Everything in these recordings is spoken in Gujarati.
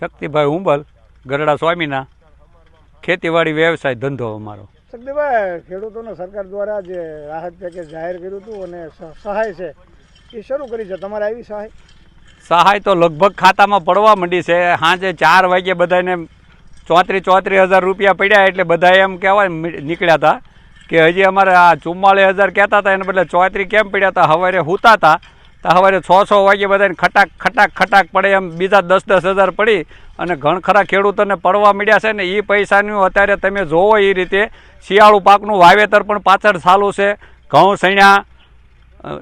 શક્તિભાઈ ઉંબલ ગરડા સ્વામીના ખેતીવાડી વ્યવસાય ધંધો અમારો. શક્તિભાઈ ખેડૂતોને સરકાર દ્વારા જે રાહત પેકેજ જાહેર કર્યું હતું અને સહાય છે એ શરૂ કરી છે. તમારે આવી સહાય? સહાય તો લગભગ ખાતામાં પડવા માંડી છે. સાંજે ચાર વાગે બધાને ચોત્રીસ ચોત્રીસ હજાર રૂપિયા પડ્યા એટલે બધા એમ કહેવાય નીકળ્યા હતા કે હજી અમારે આ ચુમ્માળીસ હજાર કહેતા હતા એને બદલે ચોત્રીસ કેમ પડ્યા હતા સવારે હુતા હતા તો સવારે છ છ વાગે બધાને ખટાક ખટાક ખટાક પડે એમ બીજા દસ દસ હજાર પડી અને ઘણ ખરા ખેડૂતોને પડવા મળ્યા છે ને એ પૈસાનું અત્યારે તમે જોવો એ રીતે શિયાળુ પાકનું વાવેતર પણ પાછળ ચાલુ છે. ઘઉં સૈણા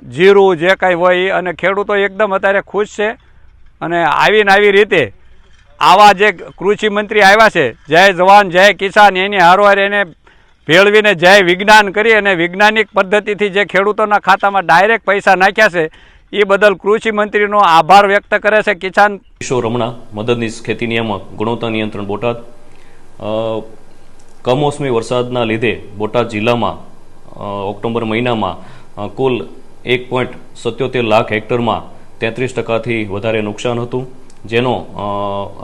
જીરું જે કાંઈ હોય અને ખેડૂતો એકદમ અત્યારે ખુશ છે અને આવીને આવી રીતે આવા જે કૃષિ મંત્રી આવ્યા છે, જય જવાન, જય કિસાન, એની હારવાર એને ભેળવીને જય વિજ્ઞાન કરી અને વૈજ્ઞાનિક પદ્ધતિથી જે ખેડૂતોના ખાતામાં ડાયરેક્ટ પૈસા નાખ્યા છે એ બદલ કૃષિ મંત્રીનો આભાર વ્યક્ત કરે છે. કિસાન કિશોર રમણા, મદદનીશ ખેતી નિયામક, ગુણવત્તા નિયંત્રણ બોટાદ. કમોસમી વરસાદના લીધે બોટાદ જિલ્લામાં ઓક્ટોબર મહિનામાં કુલ એક પોઈન્ટ સત્યોતેર લાખ હેક્ટરમાં તેત્રીસ ટકાથી વધારે નુકસાન હતું. જેનો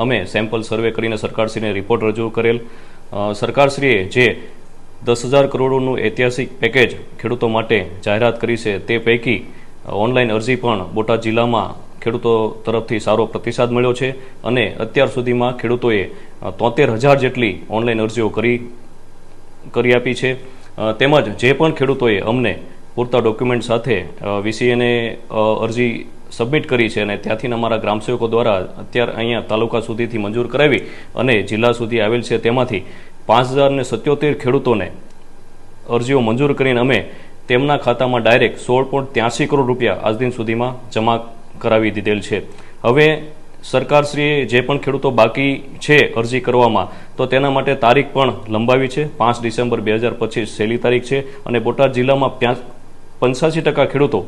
અમે સેમ્પલ સર્વે કરીને સરકારશ્રીને રિપોર્ટ રજૂ કરેલ. સરકારશ્રીએ જે દસ હજાર કરોડનું ઐતિહાસિક પેકેજ ખેડૂતો માટે જાહેરાત કરી છે તે પૈકી ઓનલાઈન અરજી પણ બોટાદ જિલ્લામાં ખેડૂતો તરફથી સારો પ્રતિસાદ મળ્યો છે અને અત્યાર સુધીમાં ખેડૂતોએ તોતેર હજાર જેટલી ઓનલાઈન અરજીઓ કરી કરી આપી છે. તેમજ જે પણ ખેડૂતોએ અમને પૂરતા ડોક્યુમેન્ટ સાથે વીસીએને અરજી સબમિટ કરી છે અને ત્યાંથી અમારા ગ્રામસેવકો દ્વારા અત્યારે અહીંયા તાલુકા સુધીથી મંજૂર કરાવી અને જિલ્લા સુધી આવેલ છે. તેમાંથી પાંચ હજાર ને સત્યોતેર ખેડૂતોને અરજીઓ મંજૂર કરીને અમે તેમના ખાતામાં ડાયરેક્ટ સોળ પોઈન્ટ ત્યાસી કરોડ રૂપિયા આજ દિન સુધીમાં જમા કરાવી દીધેલ છે. હવે સરકારશ્રીએ જે પણ ખેડૂતો બાકી છે અરજી કરવામાં, તો તેના માટે તારીખ પણ લંબાવી છે. પાંચ ડિસેમ્બર બે હજાર પચીસ છેલ્લી તારીખ છે અને બોટાદ જિલ્લામાં પંચ્યાસી ટકા ખેડૂતો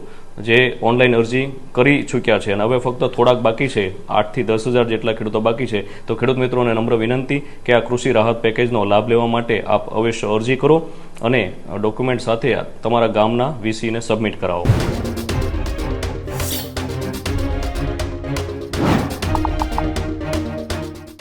જે ઓનલાઈન અરજી કરી ચૂક્યા છે. અને હવે ફક્ત થોડાક બાકી છે. આઠથી દસ હજાર જેટલા ખેડૂતો બાકી છે. તો ખેડૂત મિત્રોને નમ્ર વિનંતી કે આ કૃષિ રાહત પેકેજનો લાભ લેવા માટે આપ અવશ્ય અરજી કરો. અને ડોક્યુમેન્ટ સાથે તમારા ગામના વીસીને સબમિટ કરાવો.